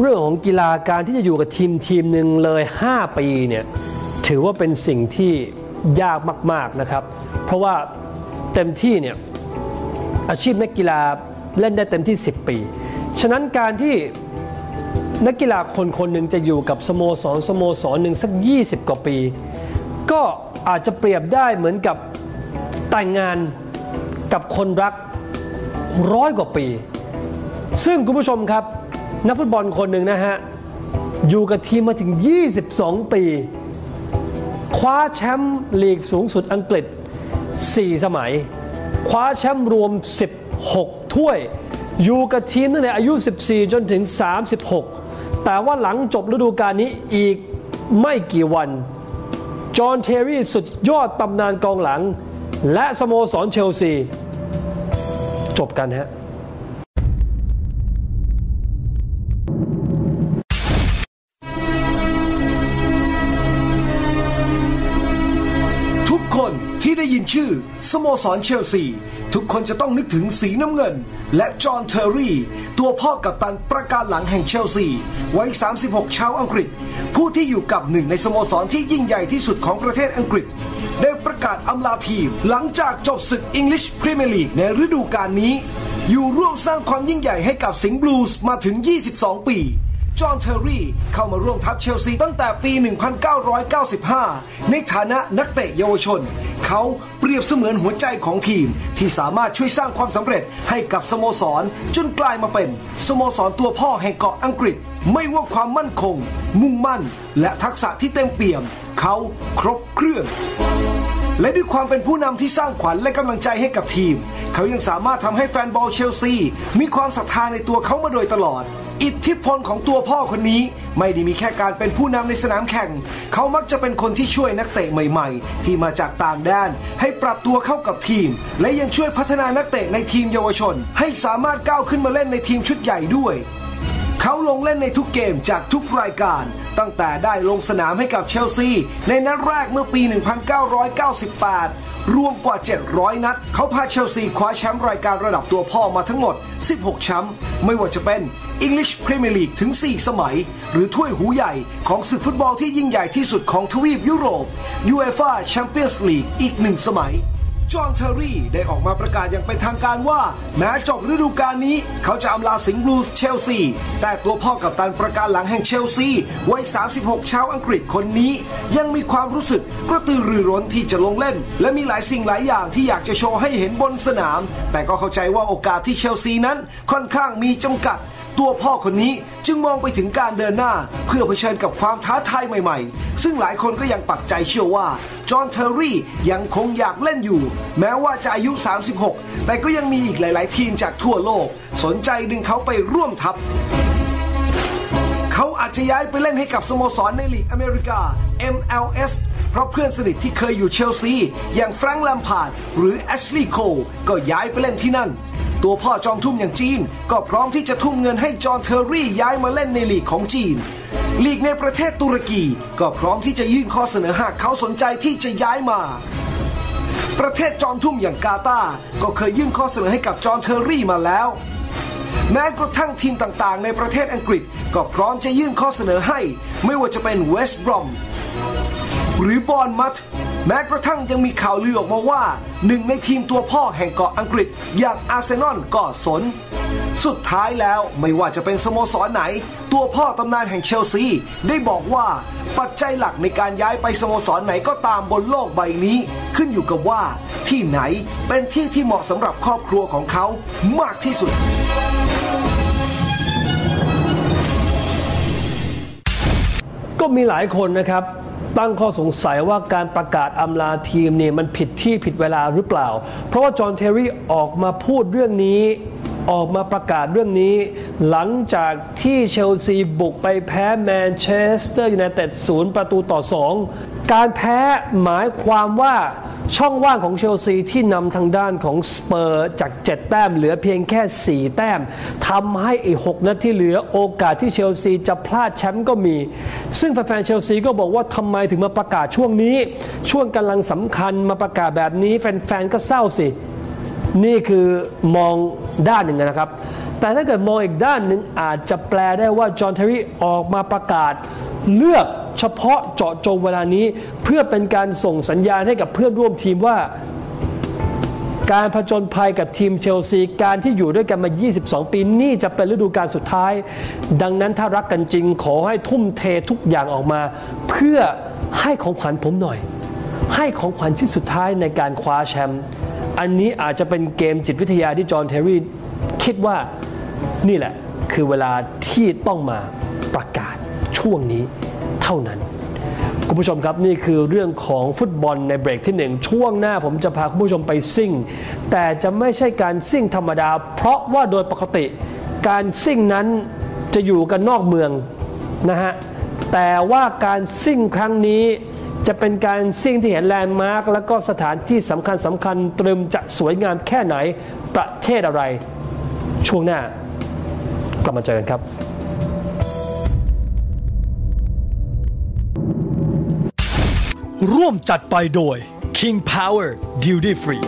เรื่องของกีฬาการที่จะอยู่กับทีมทีมหนึ่งเลย 5 ปีเนี่ยถือว่าเป็นสิ่งที่ยากมากๆนะครับ เพราะว่าเต็มที่เนี่ยอาชีพนักกีฬาเล่นได้เต็มที่ 10 ปี ฉะนั้นการที่นักกีฬาคนคนหนึ่งจะอยู่กับสโมสรสโมสรหนึ่งสัก 20 กว่าปี ก็อาจจะเปรียบได้เหมือนกับแต่งงานกับคนรักร้อยกว่าปี ซึ่งคุณผู้ชมครับ นักฟุตบอลคนหนึ่งนะฮะ อยู่กับทีมมาถึง 22 ปี คว้าแชมป์ลีกสูงสุดอังกฤษ 4 สมัย คว้าแชมป์รวม 16 ถ้วย อยู่กับทีมตั้งแต่อายุ 14 จนถึง 36 แต่ว่าหลังจบฤดูกาลนี้อีกไม่กี่วัน จอห์นเทอรี่สุดยอดตำนานกองหลัง และสโมสรเชลซี จบกันฮะ ยินชื่อ สโมสรเชลซี ทุกคนจะต้องนึกถึงสีน้ำเงิน และจอห์นเทอร์รี่ ตัวพ่อกับตันประการหลังแห่งเชลซีวัย 36 ชาวอังกฤษ ผู้ที่อยู่กับหนึ่งในสโมสรที่ยิ่งใหญ่ที่สุดของประเทศอังกฤษ ได้ประกาศอำลาทีม หลังจากจบศึก English Premier League ในฤดูกาลนี้ อยู่ร่วมสร้างความยิ่งใหญ่ให้กับสิงห์บลูส์มาถึง 22 ปี จอห์นเทอร์รี่เข้ามาร่วมทัพเชลซีตั้งแต่ปี 1995 ในฐานะนักเตะเยาวชน เขาเปรียบเสมือนหัวใจของทีม ที่สามารถช่วยสร้างความสำเร็จให้กับสโมสร จนกลายมาเป็น สโมสรตัวพ่อแห่งเกาะอังกฤษ ไม่ว่าความมั่นคง มุ่งมั่น และทักษะที่เต็มเปี่ยม เขาครบเครื่องและด้วยความเป็นผู้นำที่สร้างขวัญและกำลังใจให้กับทีม เขายังสามารถทำให้แฟนบอลเชลซี มีความศรัทธาในตัวเขามาโดยตลอด อิทธิพลของตัวพ่อคนนี้ไม่ได้มีแค่การเป็นผู้นำในสนามแข่ง เขามักจะเป็นคนที่ช่วยนักเตะใหม่ๆ ที่มาจากต่างแดน ให้ปรับตัวเข้ากับทีม และยังช่วยพัฒนานักเตะในทีมเยาวชน ให้สามารถก้าวขึ้นมาเล่นในทีมชุดใหญ่ด้วย เขาลงเล่นในทุกเกมจากทุกรายการ ตั้งแต่ได้ลงสนามให้กับเชลซี ในนัดแรกเมื่อปี 1998 รวมกว่า 700 นัด เขาพาเชลซีคว้าแชมป์รายการระดับตัวพ่อมาทั้งหมด 16 แชมป์ไม่ว่าจะเป็น English Premier League ถึง 4 สมัย หรือถ้วยหูใหญ่ของศึกฟุตบอลที่ยิ่งใหญ่ที่สุดของทวีปยุโรป UEFA Champions League อีกหนึ่งสมัย จอห์นเทอร์รี่ได้ออกมาประกาศอย่างเป็นทางการว่า แม้จบฤดูกาลนี้ เขาจะอำลาสิงห์บลูส์เชลซี แต่ตัวพ่อกับตันประการหลังแห่งเชลซีวัย 36 ชาวอังกฤษคนนี้ ยังมีความรู้สึกกระตือรือร้นที่จะลงเล่น และมีหลายสิ่งหลายอย่างที่อยากจะโชว์ให้เห็นบนสนาม แต่ก็เข้าใจว่าโอกาสที่เชลซีนั้นค่อนข้างมีจำกัด ตัวพ่อคนนี้จึงมองไปถึงการเดินหน้า เพื่อเผชิญกับความท้าทายใหม่ๆ ซึ่งหลายคนก็ยังปักใจเชื่อว่าจอห์นเทอร์รี่ยังคงอยากเล่นอยู่ แม้ว่าจะอายุ 36 แต่ก็ยังมีอีกหลาย ๆ ทีมจากทั่วโลก สนใจดึงเขาไปร่วมทัพเขาอาจจะย้ายไปเล่นให้กับสโมสรในลีกอเมริกา MLS เพราะเพื่อนสนิทที่เคยอยู่เชลซีอย่างแฟรงค์แลมพาร์ดหรือแอชลีย์โคลก็ย้ายไปเล่นที่นั่น ตัวพ่อจอมทุ่มอย่างจีน ก็พร้อมที่จะทุ่มเงินให้จอห์นเทอร์รี่ย้ายมาเล่นในลีกของจีน ลีกในประเทศตุรกี ก็พร้อมที่จะยื่นข้อเสนอหากเขาสนใจที่จะย้ายมา ประเทศจอมทุ่มอย่างกาตาก็เคยยื่นข้อเสนอให้กับจอห์นเทอร์รี่มาแล้ว แม้กระทั่งทีมต่างๆ ในประเทศอังกฤษก็พร้อมจะยื่นข้อเสนอให้ ไม่ว่าจะเป็นเวสต์บรอมหรือบอนมัต แม้กระทั่งยังมีข่าวลือออกมาว่า หนึ่งในทีมตัวพ่อแห่งเกาะอังกฤษ อย่างอาร์เซนอลก็สน สุดท้ายแล้วไม่ว่าจะเป็นสโมสรไหน ตัวพ่อตำนานแห่งเชลซี ได้บอกว่าปัจจัยหลักในการย้ายไปสโมสรไหนก็ตามบนโลกใบนี้ ขึ้นอยู่กับว่า ที่ไหนเป็นที่ที่เหมาะสำหรับครอบครัวของเขามากที่สุดก็มีหลายคนนะครับ ตั้งข้อสงสัยว่าการประกาศอำลาทีมเนี่ยมันผิดที่ผิดเวลาหรือเปล่า เพราะว่าจอห์นเทอร์รี่ออกมาพูดเรื่องนี้ออกมาประกาศเรื่องนี้ หลังจากที่เชลซีบุกไปแพ้แมนเชสเตอร์ยูไนเต็ดศูนย์ประตูต่อ 2 การแพ้หมายความว่าช่องว่างของเชลซีที่นำทางด้านของสเปอร์จาก 7 แต้มเหลือเพียงแค่ 4 แต้มทำให้อีก 6 นัดที่เหลือโอกาสที่เชลซีจะพลาดแชมป์ก็มี ซึ่งแฟนๆเชลซีก็บอกว่าทำไมถึงมาประกาศช่วงนี้ ช่วงกำลังสำคัญมาประกาศแบบนี้แฟนๆก็เศร้าสิ นี่คือมองด้านหนึ่งนะครับ แต่ถ้าเกิดมองอีกด้านหนึ่งอาจจะแปลได้ว่าจอห์นเทอรี่ออกมาประกาศเลือกเฉพาะเจาะจงเวลานี้เพื่อเป็นการส่งสัญญาณให้กับเพื่อนร่วมทีมว่า การผจญภัยกับทีมเชลซี การที่อยู่ด้วยกันมา 22 ปีนี่จะเป็นฤดูกาลสุดท้าย ดังนั้นถ้ารักกันจริงขอให้ทุ่มเททุกอย่างออกมา เพื่อให้ของขวัญผมหน่อย ให้ของขวัญที่สุดท้ายในการคว้าแชมป์อันนี้อาจจะเป็นเกมจิตวิทยาที่จอห์นเทอรี่คิดว่า นี่แหละคือเวลาที่ต้องมาประกาศช่วงนี้เท่านั้น คุณผู้ชมครับนี่คือเรื่องของฟุตบอลในเบรกที่หนึ่งช่วงหน้าผมจะพาคุณผู้ชมไปซิ่ง แต่จะไม่ใช่การซิ่งธรรมดา เพราะว่าโดยปกติ การซิ่งนั้นจะอยู่กันนอกเมืองนะฮะแต่ว่าการซิ่งครั้งนี้จะเป็นการซิ่งที่เห็นแลนด์มาร์คแล้วก็สถานที่สำคัญสำคัญตรึมจะสวยงามแค่ไหนประเทศอะไร ช่วงหน้า กลับมาเจอกันครับร่วมจัดไปโดย King Power Duty Free